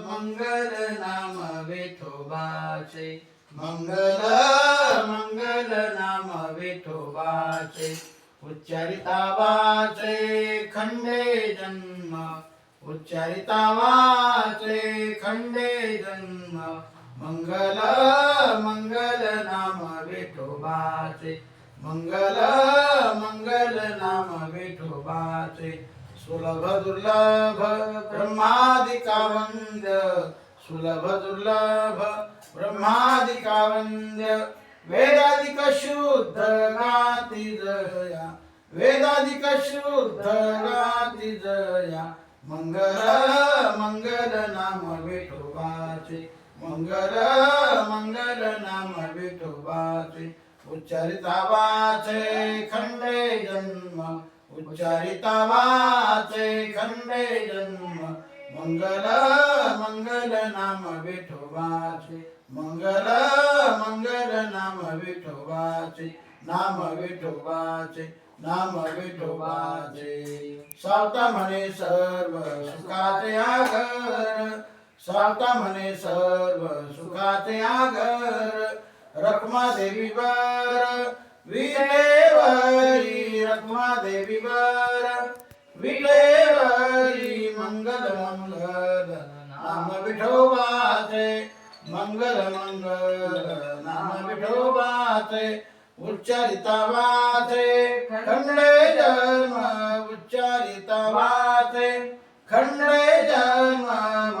मंगल नाम विठोबाचे मंगल मंगल नाम विठोबाचे उच्चारिता वाचे खंडे जन्म. उच्चारिता वाचे खंडे जन्म. मंगल मंगल नाम विठोबाचे मंगल मंगल नाम विठोबाचे सुलभ दुर्लभ ब्रह्मादिकावंद्य सुलभ दुर्लभ ब्रह्मादिका वंद्य वेदादिक शुद्ध गाती जया वेदादिक शुद्ध गाती जया मंगल मंगल नाम विठोबाचे मंगल मंगल नाम विठोबाचे उच्चारिता वाचे। उच्चारिता वाचे खंडे जन्म मंगल मंगल नाम विठोबाचे मंगल मंगल नाम विठोबाचे नाम विठोबाचे नाम विठोबाचे. सावता म्हणे सर्व सुखाचे आगर सावता म्हणे सर्व सुखाचे आगर. रखमा देवी बर विटेवरी रखमा देवी बर विटेवरी मंगल मंगल नाम विठोबाचे मंगल मंगल नाम विठोबाचे उच्चारिता वाचे खंडे जन्म उच्चारिता वाचे खंडे जन्म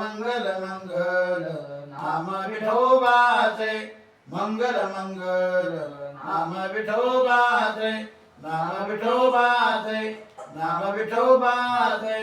मंगल मंगल नाम विठोबाचे मंगल मंगल नाम विठोबाचे नाम विठोबाचे नाम विठोबाचे